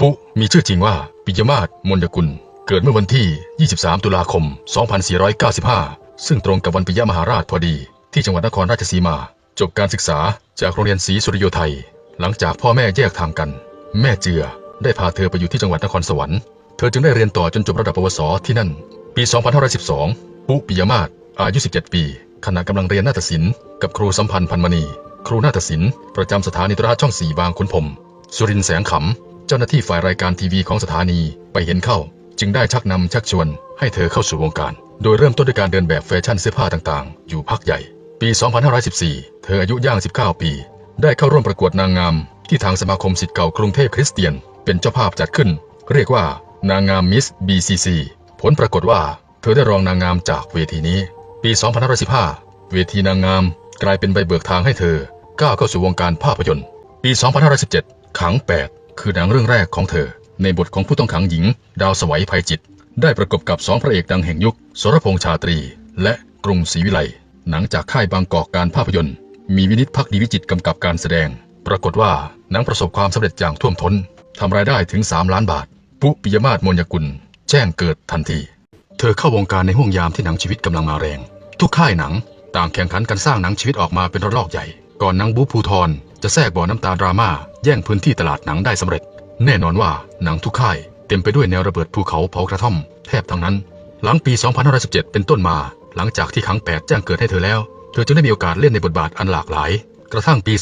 ปุมีชื่อจริงว่าปิยมาศมนยกุล เกิดเมื่อวันที่ 23 ตุลาคม 2495 ซึ่งตรงกับวันปิยมหาราชพอดี ที่จังหวัดนครราชสีมา จบการศึกษาจากโรงเรียนศรีสุริโยไทย หลังจากพ่อแม่แยกทางกัน แม่เจือได้พาเธอไปอยู่ที่จังหวัดนครสวรรค์เธอจึงได้เรียนต่อจนจบระดับปวสที่นั่น ปี 2512 ปุปิยมาศอายุ 17 ปี ขณะกำลังเรียนนาฏศิลป์กับครูสัมพันธ์พันมณี ครูนาฏศิลป์ประจำสถานีโทรทัศน์ช่องสี่บางขุนพรมสุรินแสงขำ เจ้าหน้าที่ฝ่ายรายการทีวีของสถานีไปเห็นเข้า จึงได้ชักนำชักชวนให้เธอเข้าสู่วงการ โดยเริ่มต้นด้วยการเดินแบบแฟชั่นเสื้อผ้าต่างๆ อยู่พักใหญ่ ปี 2514 เธออายุย่าง 19 ปี ได้เข้าร่วมประกวดนางงาม ที่ทางสมาคมสิทธิ์เก่ากรุงเทพคริสเตียน เป็นเจ้าภาพจัดขึ้น เรียกว่านางงามมิส BCC ผลปรากฏว่า เธอได้รองนางงามจากเวทีนี้ ปี 2515 เวทีนางงาม กลายเป็นใบเบิกทางให้เธอก้าวเข้าสู่วงการภาพยนตร์ ปี 2517 ขัง 8 คือหนังเรื่องแรกของเธอ ในบทของผู้ต้องขังหญิง ดาวสวัยภัยจิต ได้ประกบกับสองพระเอกดังแห่งยุคสรพงษ์ชาตรี และกรุงศรีวิไลหนังจากค่ายบางกอกการภาพยนตร์ มีวินิตพักดีวิจิตกำกับการแสดง ปรากฏว่าหนังประสบความสำเร็จอย่างท่วมท้นทำรายได้ถึง 3 ล้านบาท ปุ๊ปิยมาศมนยกุล แจ้งเกิดทันที เธอเข้าวงการในห่วงยามที่หนังชีวิตกำลังมาแรง ทุกค่ายหนัง ต่างแข่งขันกันสร้างหนังชีวิตออกมาเป็นระลอกใหญ่ ก่อนหนังบูภูทรจะแทรกบ่อน้ำตาดราม่า แย่งพื้นที่ตลาดหนังได้สำเร็จ แน่นอนว่าหนังทุกค่ายเต็มไปด้วยแนวระเบิดภูเขาเผากระท่อมแทบทั้งนั้น หลังปี 2517 เป็นต้นมา หลังจากที่ขังแปดแจ้งเกิดให้เธอแล้ว เธอจึงได้มีโอกาสเล่นในบทบาทอันหลากหลาย กระทั่งปี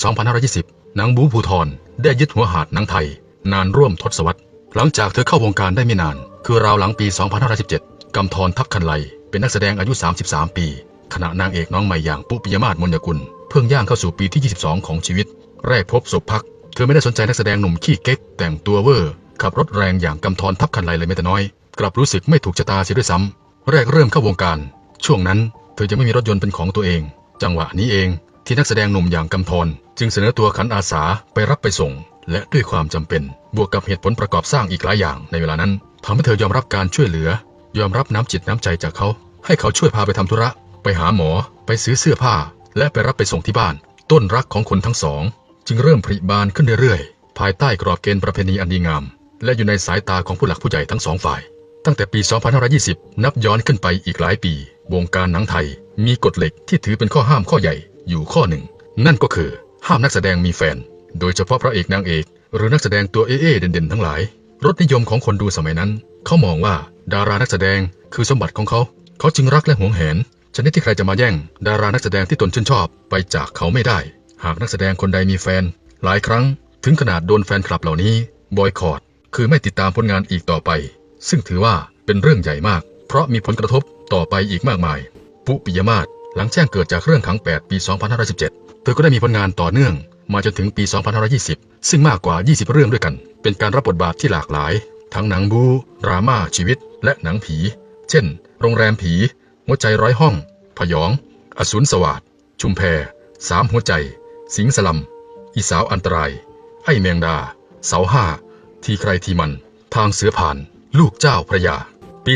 2520 หนังบูภูทรได้ยึดหัวหาดหนังไทย นานร่วมทศวรรษ หลังจากเธอเข้าวงการได้ไม่นาน คือราวหลังปี 2517กำธรทับคันไลเป็นนักแสดงอายุ 33 ปี ขณะนางเอกน้องใหม่อย่างปุ๊ปิยมาศมนยกุล เพิ่งย่างเข้าสู่ปีที่ 22 ของชีวิต แรกพบศพพัก เธอไม่ได้สนใจนักแสดงหนุ่มขี้เก๊ก แต่งตัวเวอร์ ขับรถแรงอย่างกำธรทับคันไลเลยแม้แต่น้อย กลับรู้สึกไม่ถูกชะตาเสียด้วยซ้ำแรกเริ่มเข้าวงการ ช่วงนั้น เธอยังไม่มีรถยนต์เป็นของตัวเอง จังหวะนี้เอง ที่นักแสดงหนุ่มอย่างกำธรจึงเสนอตัวขันอาสาไปรับไปส่ง และด้วยความจำเป็น บวกกับเหตุผลประกอบสร้างอีกหลายอย่างในเวลานั้นทำให้เธอยอมรับการช่วยเหลือ ยอมรับน้ำจิตน้ำใจจากเขา ให้เขาช่วยพาไปทำธุระ ไปหาหมอ ไปซื้อเสื้อผ้า และไปรับไปส่งที่บ้าน ต้นรักของคนทั้งสอง จึงเริ่มผลิบานขึ้นเรื่อยๆ ภายใต้กรอบเกณฑ์ประเพณีอันดีงาม และอยู่ในสายตาของผู้หลักผู้ใหญ่ทั้งสองฝ่าย ตั้งแต่ปี 2520 นับย้อนขึ้นไปอีกหลายปี วงการหนังไทย มีกฎเหล็กที่ถือเป็นข้อห้ามข้อใหญ่อยู่ข้อหนึ่ง นั่นก็คือห้ามนักแสดงมีแฟน โดยเฉพาะพระเอกนางเอก หรือนักแสดงตัวเอๆเด่นๆทั้งหลาย รสนิยมของคนดูสมัยนั้น เขามองว่าดารานักแสดงคือสมบัติของเขา เขาจึงรักและหวงแหนชนิดที่ใครจะมาแย่ง ดารานักแสดงที่ตนชื่นชอบไปจากเขาไม่ได้ หากนักแสดงคนใดมีแฟน หลายครั้ง ถึงขนาดโดนแฟนคลับเหล่านี้บอยคอรดคือไม่ติดตามผลงานอีกต่อไป ซึ่งถือว่าเป็นเรื่องใหญ่มาก เพราะมีผลกระทบต่อไปอีกมากมาย ปุปิยมาศหลังแจ้งเกิดจากเรื่องขัง 8 ปี 2517 เธอก็ได้มีผลงานต่อเนื่อง มาจนถึงปี 2520 ซึ่งมากกว่า 20 เรื่องด้วยกัน เป็นการรับบทบาทที่หลากหลาย ทั้งหนังบูดราม่าชีวิต และหนังผี เช่น โรงแรมผี หัวใจร้อยห้อง พยอง อสูรสวัสดชุมแพสามหัวใจ สิงสลัม อีสาวอันตราย ไอแมงดา เสาห้า ทีใครทีมัน ทางเสือผ่าน ลูกเจ้าพระยา ปี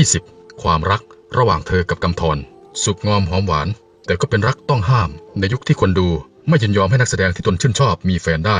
2520 ความรักระหว่างเธอกับกำธรสุกงอมหอมหวาน แต่ก็เป็นรักต้องห้าม ในยุคที่คนดูไม่ยินยอมให้นักแสดงที่ตนชื่นชอบมีแฟนได้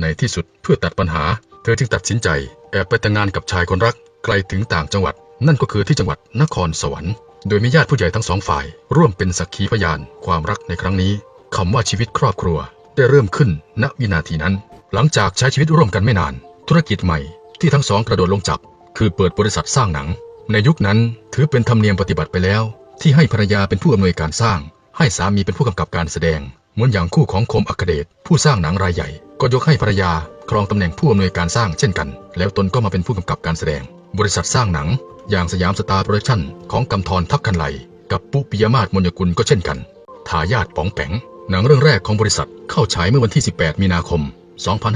ในที่สุดเพื่อตัดปัญหา เธอจึงตัดสินใจ แอบไปแต่งงานกับชายคนรักไกลถึงต่างจังหวัด นั่นก็คือที่จังหวัดนครสวรรค์โดยมีญาติผู้ใหญ่ทั้งสองฝ่าย ร่วมเป็นสักขีพยานความรักในครั้งนี้ คำว่าชีวิตครอบครัวได้เริ่มขึ้นณวินาทีนั้น หลังจากใช้ชีวิตร่วมกันไม่นาน ธุรกิจใหม่ที่ทั้งสองกระโดดลงจับ คือเปิดบริษัทสร้างหนัง ในยุคนั้นถือเป็นธรรมเนียมปฏิบัติไปแล้ว ที่ให้ภรรยาเป็นผู้อำนวยการสร้าง ให้สามีเป็นผู้กำกับการแสดง เหมือนอย่างคู่ของคมอัคเดชผู้สร้างหนังรายใหญ่ ก็ยกให้ภรรยาครองตำแหน่งผู้อำนวยการสร้างเช่นกัน แล้วตนก็มาเป็นผู้กำกับการแสดง บริษัทสร้างหนัง อย่างสยามสตาร์โปรดักชั่นของกำธรทัพคันไหลกับปุปิยมาศมนยกุลก็เช่นกันทายาทป๋องแปง หนังเรื่องแรกของบริษัทเข้าฉายเมื่อวันที่ 18 มีนาคม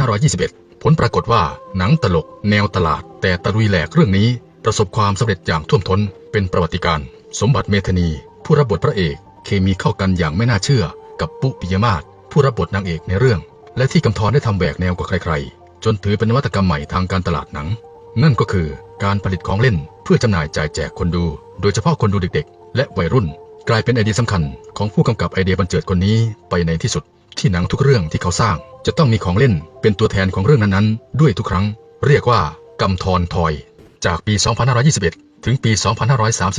2521 ผลปรากฏว่าหนังตลก แนวตลาด แต่ตะลุยแหลกเรื่องนี้ ประสบความสำเร็จอย่างท่วมท้น เป็นประวัติการณ์สมบัติเมธานี ผู้รับบทพระเอก เคมีเข้ากันอย่างไม่น่าเชื่อ กับปุปิยมาศผู้รับบทนางเอกในเรื่อง และที่กำธรได้ทำแหวกแนวกว่าใครๆ จนถือเป็นนวัตกรรมใหม่ทางการตลาดหนัง นั่นก็คือการผลิตของเล่นเพื่อจำหน่ายจ่ายแจกคนดู โดยเฉพาะคนดูเด็กๆ และวัยรุ่น กลายเป็นไอเดียสำคัญของผู้กำกับไอเดียบันเจิดคนนี้ไปในที่สุด ที่หนังทุกเรื่องที่เขาสร้าง จะต้องมีของเล่นเป็นตัวแทนของเรื่องนั้นๆ ด้วยทุกครั้ง เรียกว่ากำธรทอย จากปี 2521 ถึงปี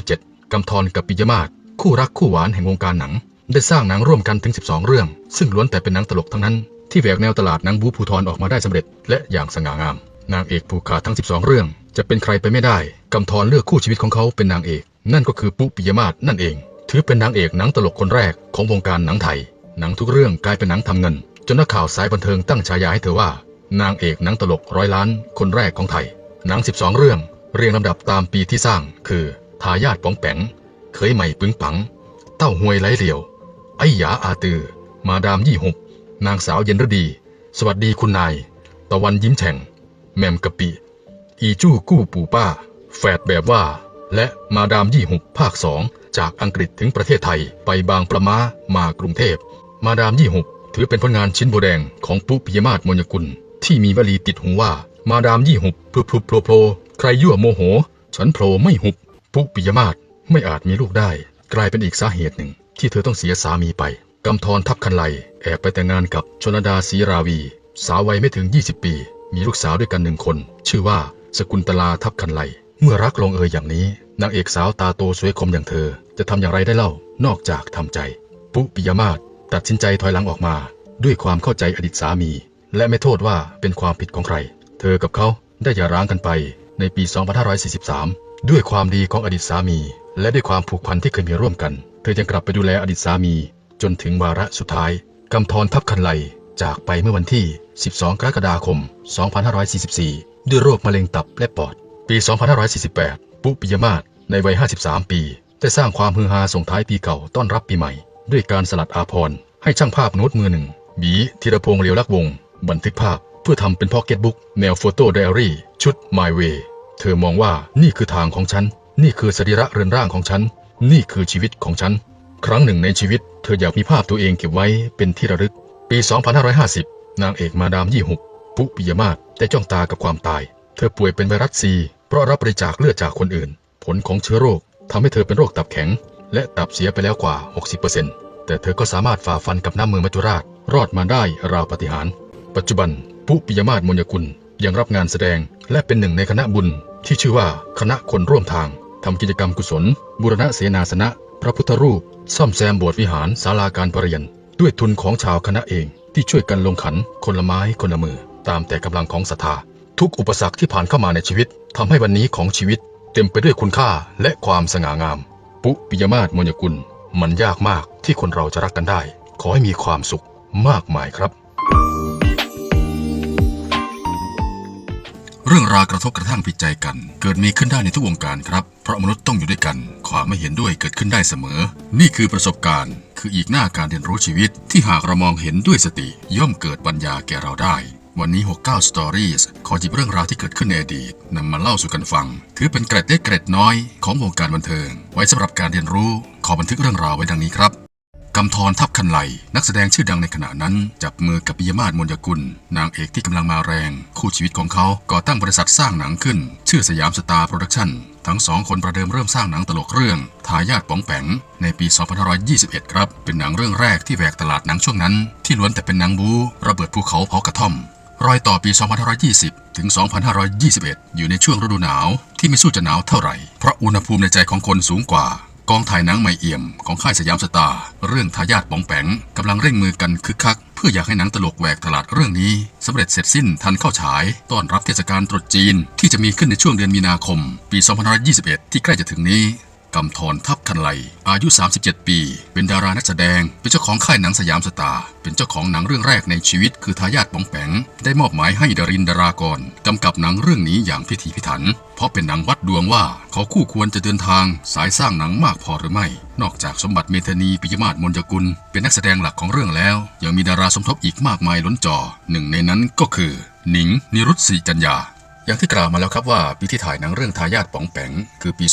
2537 กำธรกับปิยมาศคู่รักคู่หวานแห่งวงการหนัง ได้สร้างหนังร่วมกันถึง 12 เรื่อง ซึ่งล้วนแต่เป็นหนังตลกทั้งนั้น ที่แหวกแนวตลาดหนังบูภูทรออกมาได้สำเร็จ และอย่างสง่างาม นางเอกผูกขาดทั้ง 12 เรื่อง จะเป็นใครไปไม่ได้กำธรเลือกคู่ชีวิตของเขาเป็นนางเอก นั่นก็คือปุ๊ปิยมาศนั่นเอง ถือเป็นนางเอกหนังตลกคนแรกของวงการหนังไทย หนังทุกเรื่องกลายเป็นหนังทำเงิน จนนักข่าวสายบันเทิงตั้งฉายาให้เธอว่า นางเอกหนังตลกร้อยล้านคนแรกของไทย หนัง 12 เรื่องเรียงลำดับตามปีที่สร้าง คือ ทายาทป๋องแปงเคยใหม่ปึงปัง เต้าหวยไหลเหลียว ไอ้หยาอาตือ มาดามยี่หกนางสาวเย็นฤดี สวัสดีคุณนาย ตะวันยิ้มแฉ่ง แมมกะปิ อีจู้กู้ปู่ป้า แฝดแบบว่า และมาดามยี่หกภาคสอง จากอังกฤษถึงประเทศไทยไปบางประมามากรุงเทพ มาดามยี่หกถือเป็นผลงานชิ้นโบแดงของปุ๊ปิยมาศมนยกุล ที่มีวลีติดหูว่า มาดามยี่หกพลุบพลุบโผล่โผล่ใครยั่วโมโห ฉันโผล่ไม่หุบปุ๊ปิยมาศไม่อาจมีลูกได้ กลายเป็นอีกสาเหตุหนึ่ง ที่เธอต้องเสียสามีไปกำธรทับคันไลแอบไปแต่งงานกับชนดาศรีราวี สาววัยไม่ถึง 20 ปี มีลูกสาวด้วยกันหนึ่งคน ชื่อว่าสกุลตลาทับคันไลเมื่อรักลงเอยอย่างนี้ นางเอกสาวตาโตสวยคมอย่างเธอ จะทำอย่างไรได้เล่านอกจากทำใจ ปุปิยมาศตัดสินใจถอยหลังออกมา ด้วยความเข้าใจอดีตสามี และไม่โทษว่าเป็นความผิดของใคร เธอกับเขาได้หย่าร้างกันไปในปี 2543 ด้วยความดีของอดีตสามี และด้วยความผูกพันที่เคยมีร่วมกัน เธอยังกลับไปดูแลอดีตสามี จนถึงวาระสุดท้ายกำธรทับคันไลจากไปเมื่อวันที่ 12 กรกฎาคม 2544 ด้วยโรคมะเร็งตับและปอด ปี 2548 ปุปิยมาศในวัย 53 ปี ได้สร้างความฮือฮาส่งท้ายปีเก่าต้อนรับปีใหม่ ด้วยการสลัดอาพรให้ช่างภาพโน้ตมือหนึ่ง บีธีรพงษ์เลียวลักวง บันทึกภาพ เพื่อทำเป็นพ็อกเก็ตบุ๊กแนวโฟโต้ไดอารี่ชุด My Way เธอมองว่านี่คือทางของฉัน นี่คือสรีระเรือนร่างของฉัน นี่คือชีวิตของฉัน ครั้งหนึ่งในชีวิต เธออยากมีภาพตัวเองเก็บไว้เป็นที่ระลึก ปี 2550 นางเอกมาดามยี่หกปุปิยมาศได้จ้องตากับความตาย เธอป่วยเป็นไวรัสซี เพราะรับบริจาคเลือดจากคนอื่น ผลของเชื้อโรคทำให้เธอเป็นโรคตับแข็ง และตับเสียไปแล้วกว่า 60%แต่เธอก็สามารถฝ่าฟันกับน้ำมือมัจจุราช รอดมาได้ราวปาฏิหาริย์ปัจจุบันปุปิยมาศมนยกุลยังรับงานแสดง และเป็นหนึ่งในคณะบุญ ที่ชื่อว่าคณะคนร่วมทางทำกิจกรรมกุศล บูรณะเสนาสนะ พระพุทธรูป ซ่อมแซมโบสถ์วิหารศาลาการประเรียน ด้วยทุนของชาวคณะเองที่ช่วยกันลงขันคนละไม้คนละมือ ตามแต่กำลังของศรัทธา ทุกอุปสรรคที่ผ่านเข้ามาในชีวิตทำให้วันนี้ของชีวิต เต็มไปด้วยคุณค่าและความสง่างาม ปุปิยมาศมนยกุล มันยากมากที่คนเราจะรักกันได้ ขอให้มีความสุขมากมายครับ เรื่องราวกระทบกระทั่งผิดใจกัน เกิดมีขึ้นได้ในทุกวงการครับ เพราะมนุษย์ต้องอยู่ด้วยกัน ความไม่เห็นด้วยเกิดขึ้นได้เสมอ นี่คือประสบการณ์ คืออีกหน้าการเรียนรู้ชีวิต ที่หากเรามองเห็นด้วยสติ ย่อมเกิดปัญญาแก่เราได้ วันนี้ 69 Stories ขอหยิบเรื่องราวที่เกิดขึ้นในอดีตนำมาเล่าสู่กันฟัง ถือเป็นเกร็ดเล็กเกร็ดน้อยของวงการบันเทิง ไว้สำหรับการเรียนรู้ ขอบันทึกเรื่องราวไว้ดังนี้ครับกำธรทับคันไหล นักแสดงชื่อดังในขณะนั้น จับมือกับปิยมาศมนยกุล นางเอกที่กำลังมาแรง คู่ชีวิตของเขาก่อตั้งบริษัทสร้างหนังขึ้น ชื่อสยามสตาร์โปรดักชั่นทั้งสองคนประเดิมเริ่มสร้างหนังตลกเรื่อง ทายาทป๋องแปงในปี 2521 ครับ เป็นหนังเรื่องแรกที่แหวกตลาดหนังช่วงนั้น ที่ล้วนแต่เป็นหนังบู๊ระเบิดภูเขาเผากระท่อม รอยต่อปี 2520 ถึง 2521 อยู่ในช่วงฤดูหนาวที่ไม่สู้จะหนาวเท่าไหร่ เพราะอุณหภูมิในใจของคนสูงกว่า กองถ่ายหนังไม่เอี่ยมของค่ายสยามสตาร์เรื่องทายาทป๋องแปงกำลังเร่งมือกันคึกคัก เพื่ออยากให้หนังตลกแหวกตลาดเรื่องนี้สำเร็จเสร็จสิ้นทันเข้าฉาย ต้อนรับเทศกาลตรุษจีนที่จะมีขึ้นในช่วงเดือนมีนาคม ปี 2521 ที่ใกล้จะถึงนี้ กำธรทับคันไลอายุ 37 ปี เป็นดารานักแสดง เป็นเจ้าของค่ายหนังสยามสตาร์เป็นเจ้าของหนังเรื่องแรกในชีวิต คือทายาทป๋องแปงได้มอบหมายให้ดารินดารากรกำกับหนังเรื่องนี้อย่างพิถีพิถัน เพราะเป็นหนังวัดดวงว่าเขาคู่ควรจะเดินทางสายสร้างหนังมากพอหรือไม่ นอกจากสมบัติเมธานีปิยมาศมนยกุล เป็นนักแสดงหลักของเรื่องแล้ว ยังมีดาราสมทบอีกมากมายล้นจอหนึ่งในนั้นก็คือ หนิง นิรุตศรีจัญญา อย่างที่กล่าวมาแล้วครับว่าปีที่ถ่ายหนังเรื่องทายาทป๋องแปงคือปี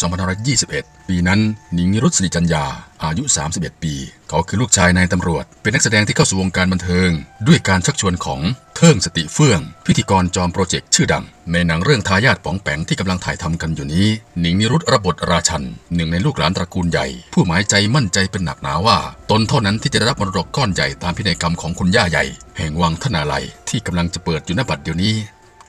2521 ปีนั้นหนิงนิรุตศรีจัญญา อายุ 31 ปี เขาคือลูกชายนายตำรวจ เป็นนักแสดงที่เข้าสู่วงการบันเทิง ด้วยการชักชวนของเทิงสติเฟื่อง พิธีกรจอมโปรเจกต์ชื่อดัง ในหนังเรื่องทายาทป๋องแปงที่กำลังถ่ายทำกันอยู่นี้ หนิงนิรุตรับบทราชัน หนึ่งในลูกหลานตระกูลใหญ่ ผู้หมายใจมั่นใจเป็นหนักหนาว่า ตนเท่านั้นที่จะได้รับมรดกก้อนใหญ่ตามพินัยกรรมของคุณย่าใหญ่ แห่งวังธนาลัยที่กำลังจะเปิดอยู่ณบัดเดี๋ยวนี้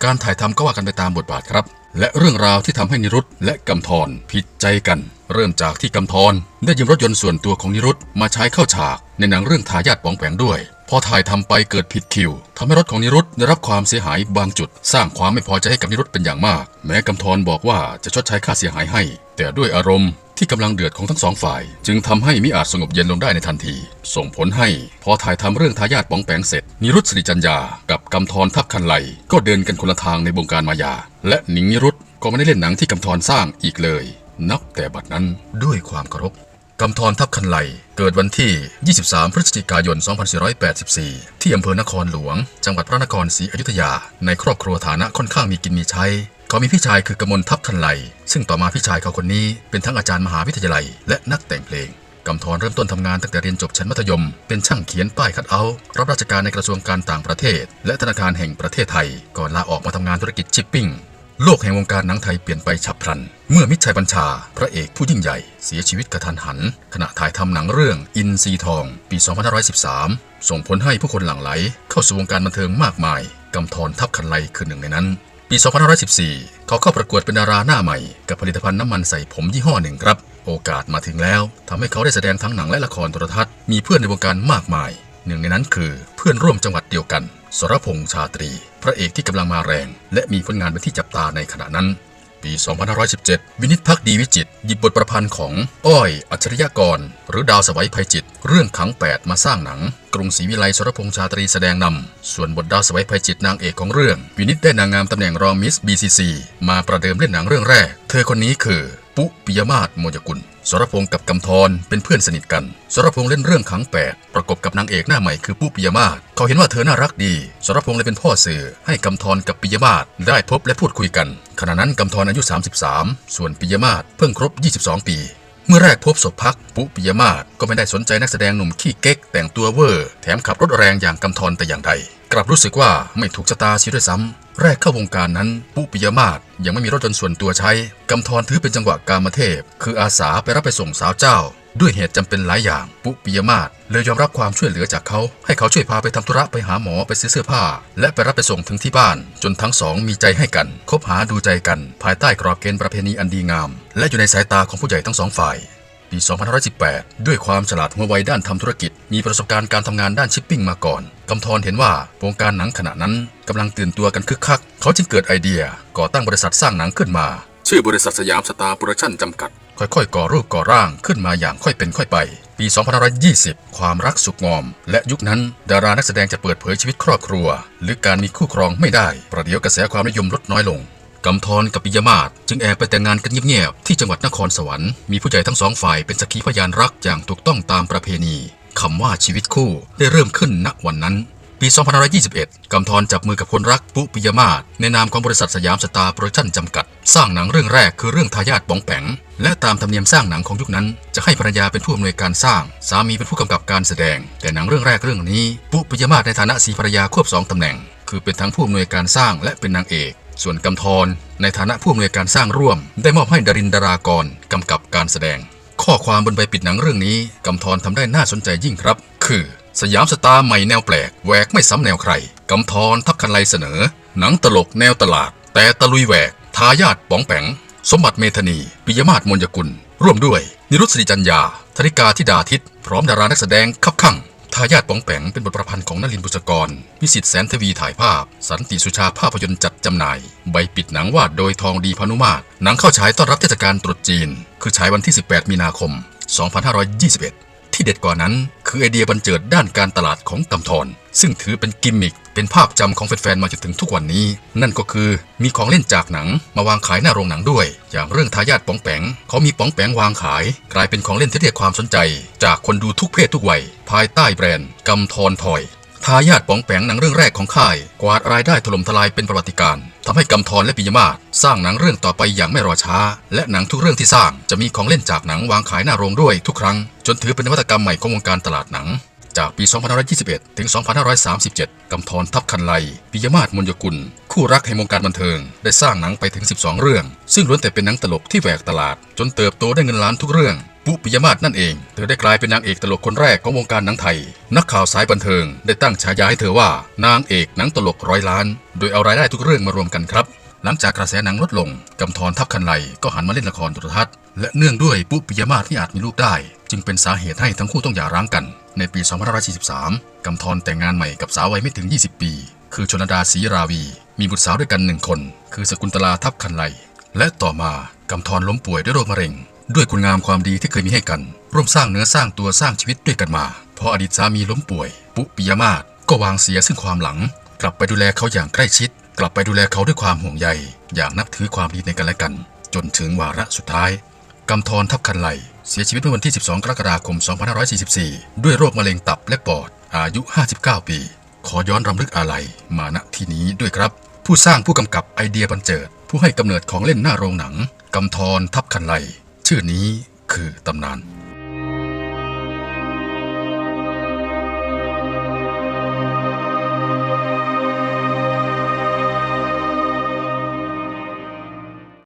การถ่ายทำก็ว่ากันไปตามบทบาทครับ และเรื่องราวที่ทำให้นิรุตและกำธรผิดใจกัน เริ่มจากที่กำธรได้ยืมรถยนต์ส่วนตัวของนิรุตมาใช้เข้าฉากในหนังเรื่องทายาทปองแปงด้วย อถ่ายทำไปเกิดผิดคิวทำให้รถของนิรุตได้รับความเสียหายบางจุด สร้างความไม่พอใจให้กับนิรุตเป็นอย่างมาก แม้กำธรบอกว่าจะชดใช้ค่าเสียหายให้ แต่ด้วยอารมณ์ที่กำลังเดือดของทั้งสองฝ่าย จึงทำให้มิอาจสงบเย็นลงได้ในทันที ส่งผลให้พอถ่ายทำเรื่องทายาทปองแปงเสร็จ นิรุตสิริจัญญากับกำธรทับคันไลก็เดินกันคนละทางในวงการมายา และหนิงนิรุตก็ไม่ได้เล่นหนังที่กำธรสร้างอีกเลย นับแต่บัดนั้นด้วยความเคารพ กำธรทับคันไหล เกิดวันที่ 23 พฤศจิกายน 2484 ที่อำเภอนครหลวง จังหวัดพระนครศรีอยุธยา ในครอบครัวฐานะค่อนข้างมีกินมีใช้ เขามีพี่ชายคือกมลทับคันไหล ซึ่งต่อมาพี่ชายเขาคนนี้เป็นทั้งอาจารย์มหาวิทยาลัย และนักแต่งเพลงกำธรเริ่มต้นทำงานตั้งแต่เรียนจบชั้นมัธยม เป็นช่างเขียนป้ายคัดเอาท์รับราชการในกระทรวงการต่างประเทศ และธนาคารแห่งประเทศไทย ก่อนลาออกมาทำงานธุรกิจชิปปิ้ง โลกแห่งวงการหนังไทยเปลี่ยนไปฉับพลัน เมื่อมิชัยบัญชา พระเอกผู้ยิ่งใหญ่ เสียชีวิตกระทันหัน ขณะถ่ายทำหนังเรื่องอินซีทอง ปี 2513 ส่งผลให้ผู้คนหลั่งไหล เข้าสู่วงการบันเทิงมากมายกำธรทับคันไลคือหนึ่งในนั้น ปี 2514 เขาเข้าประกวดเป็นดาราหน้าใหม่ กับผลิตภัณฑ์น้ำมันใส่ผมยี่ห้อหนึ่งครับ โอกาสมาถึงแล้วทำให้เขาได้แสดงทั้งหนังและละครโทรทัศน์มีเพื่อนในวงการมากมาย หนึ่งในนั้นคือเพื่อนร่วมจังหวัดเดียวกัน สรพงษ์ชาตรี พระเอกที่กำลังมาแรง และมีผลงานเป็นที่จับตาในขณะนั้น ปี 2517 วินิตพักดีวิจิตหยิบบทประพันธ์ของอ้อย อัจฉริยกร หรือดาวสวัยภัยจิต เรื่องขังแปดมาสร้างหนัง กรุงศรีวิไลสรพงษ์ชาตรีแสดงนำ ส่วนบทดาวสวัยภัยจิตนางเอกของเรื่อง วินิตได้นางงามตำแหน่งรองมิส BCC มาประเดิมเล่นหนังเรื่องแรก เธอคนนี้คือ ปุปิยมาศโมยกุลสรพงษ์กับกำธรเป็นเพื่อนสนิทกันสรพงษ์เล่นเรื่องขังแปดประกบกับนางเอกหน้าใหม่คือปุปิยมาศเขาเห็นว่าเธอน่ารักดีสรพงษ์เลยเป็นพ่อสื่อให้กำธรกับปิยมาศได้พบและพูดคุยกัน ขณะนั้นกำธรอายุ 33 ส่วนปิยมาศเพิ่งครบ 22 ปีเมื่อแรกพบศพพักปุปิยมาศก็ไม่ได้สนใจนักแสดงหนุ่มขี้เก๊กแต่งตัวเวอร์ แถมขับรถแรงอย่างกำธรแต่อย่างใด กลับรู้สึกว่าไม่ถูกชะตาเสีด้วยซ้ำแรกเข้าวงการนั้นปุปิยมาศยังไม่มีรถยนต์ส่วนตัวใช้กำธรถือเป็นจังหวะกามเทพ คืออาสาไปรับไปส่งสาวเจ้า ด้วยเหตุจำเป็นหลายอย่าง ปุปิยมาศเลยยอมรับความช่วยเหลือจากเขา ให้เขาช่วยพาไปทำธุระไปหาหมอไปซื้อเสื้อผ้า และไปรับไปส่งถึงที่บ้าน จนทั้งสองมีใจให้กัน คบหาดูใจกัน ภายใต้กรอบเกณฑ์ประเพณีอันดีงาม และอยู่ในสายตาของผู้ใหญ่ทั้งสองฝ่าย ปี 2518 ด้วยความฉลาดหัวไวด้านทำธุรกิจ มีประสบการณ์การทำงานด้านชิปปิ้งมาก่อนกำธรเห็นว่าวงการหนังขณะนั้นกำลังตื่นตัวกันคึกคัก เขาจึงเกิดไอเดีย ก่อตั้งบริษัทสร้างหนังขึ้นมา ชื่อบริษัทสยามสตาร์โปรดักชั่นจำกัด ค่อยๆ ก่อรูปก่อร่างขึ้นมาอย่างค่อยเป็นค่อยไป ปี 2520 ความรักสุขงอม และยุคนั้น ดารานักแสดงจะเปิดเผยชีวิตครอบครัว หรือการมีคู่ครองไม่ได้ประเดี๋ยวกระแสความนิยมลดน้อยลง กำธรกับปิยมาศจึงแอบไปแต่งงานกันเงียบๆที่จังหวัดนครสวรรค์มีผู้ใหญ่ทั้งสองฝ่ายเป็นสักขีพยานรักอย่างถูกต้องตามประเพณีคำว่าชีวิตคู่ได้เริ่มขึ้นณวันนั้น ปี 2521 กำธรจับมือกับคนรักปุปิยมาศในนามของบริษัทสยามสตาร์โปรดักชั่นจำกัด สร้างหนังเรื่องแรกคือเรื่องทายาทป๋องแปงและตามธรรมเนียมสร้างหนังของยุคนั้น จะให้ภรรยาเป็นผู้อำนวยการสร้าง สามีเป็นผู้กำกับการแสดง แต่หนังเรื่องแรกเรื่องนี้ ปุปิยมาศในฐานะสีภรรยาควบสองตำแหน่ง คือเป็นทั้งผู้อำนวยการสร้างและเป็นนางเอก ส่วนกำธรในฐานะผู้อำนวยการสร้างร่วม ได้มอบให้ดารินดารากรกำกับการแสดง ข้อความบนใบปิดหนังเรื่องนี้กำธรทำได้น่าสนใจยิ่งครับ คือ สยามสตาร์ใหม่แนวแปลกแหวกไม่ซ้ำแนวใครกำธรทับคันไลเสนอ หนังตลกแนวตลาด แต่ตะลุยแหวก ทายาทป๋องแปงสมบัติเมธนี ปิยมาศมนยกุล ร่วมด้วย นิรุตศรีจัญญาธริกาธิดาทิตพร้อมดารานักแสดงคับข้าง ทายาทปองแปงเป็นบทประพันธ์ของนลินบุษกร วิสิตแสนทวีถ่ายภาพ สันติสุชาภาพยนตร์จัดจำหน่าย ใบปิดหนังวาดโดยทองดีพานุมาตรหนังเข้าฉายต้อนรับเทศกาลตรุษจีน คือฉายวันที่ 18 มีนาคม 2521 ที่เด็ดกว่านั้น คือไอเดียบันเจิดด้านการตลาดของกำธรซึ่งถือเป็นกิมมิคเป็นภาพจำของแฟนๆมาจนถึงทุกวันนี้ นั่นก็คือมีของเล่นจากหนังมาวางขายหน้าโรงหนังด้วย อย่างเรื่องทายาทป๋องแปงเขามีป๋องแปงวางขาย กลายเป็นของเล่นที่เรียกความสนใจ จากคนดูทุกเพศทุกวัย ภายใต้แบรนด์กำธรทอยทายาทป๋องแปงหนังเรื่องแรกของค่าย กวาดรายได้ถล่มทลายเป็นประวัติการณ์ทำให้กำธรและปิยมาศ สร้างหนังเรื่องต่อไปอย่างไม่รอช้า และหนังทุกเรื่องที่สร้างจะมีของเล่นจากหนังวางขายหน้าโรงด้วยทุกครั้ง จนถือเป็นนวัตกรรมใหม่ของวงการตลาดหนัง จากปี 2521 ถึง 2537 กำธรทับคันไลปิยมาศมนยกุล คู่รักแห่งวงการบันเทิง ได้สร้างหนังไปถึง 12 เรื่อง ซึ่งล้วนแต่เป็นหนังตลกที่แหวกตลาด จนเติบโตได้เงินล้านทุกเรื่องปุปิยมาศนั่นเอง เธอได้กลายเป็นนางเอกตลกคนแรกของวงการหนังไทย นักข่าวสายบันเทิงได้ตั้งฉายาให้เธอว่า นางเอกหนังตลกร้อยล้าน โดยเอารายได้ทุกเรื่องมารวมกันครับ หลังจากกระแสหนังลดลงกำธรทับคันไลก็หันมาเล่นละครโทรทัศน์และเนื่องด้วยปุปิยมาศที่อาจมีลูกได้ จึงเป็นสาเหตุให้ทั้งคู่ต้องหย่าร้างกัน ในปี 2543กำธรแต่งงานใหม่กับสาววัยไม่ถึง 20 ปี คือชนดาศรีราวี มีบุตรสาวด้วยกันหนึ่งคน คือสกุลตลาทับคันไลและต่อมากำธรล้มป่วยด้วยโรคมะเร็ง ด้วยคุณงามความดีที่เคยมีให้กัน ร่วมสร้างเนื้อสร้างตัวสร้างชีวิตด้วยกันมาพออดีตสามีล้มป่วย ปุปิยมาศก็วางเสียซึ่งความหลัง กลับไปดูแลเขาอย่างใกล้ชิด กลับไปดูแลเขาด้วยความห่วงใย อย่างนับถือความดีในกันและกัน จนถึงวาระสุดท้ายกำธรทับคันไหล เสียชีวิตเมื่อวันที่ 12 กรกฎาคม 2544 ด้วยโรคมะเร็งตับและปอด อายุ 59 ปี ขอย้อนรำลึกอาลัยมาณที่นี้ด้วยครับ ผู้สร้างผู้กำกับไอเดียบันเจิด ผู้ให้กำเนิดของเล่นหน้าโรงหนังกำธรทับคันไหล ชื่อนี้คือตำนาน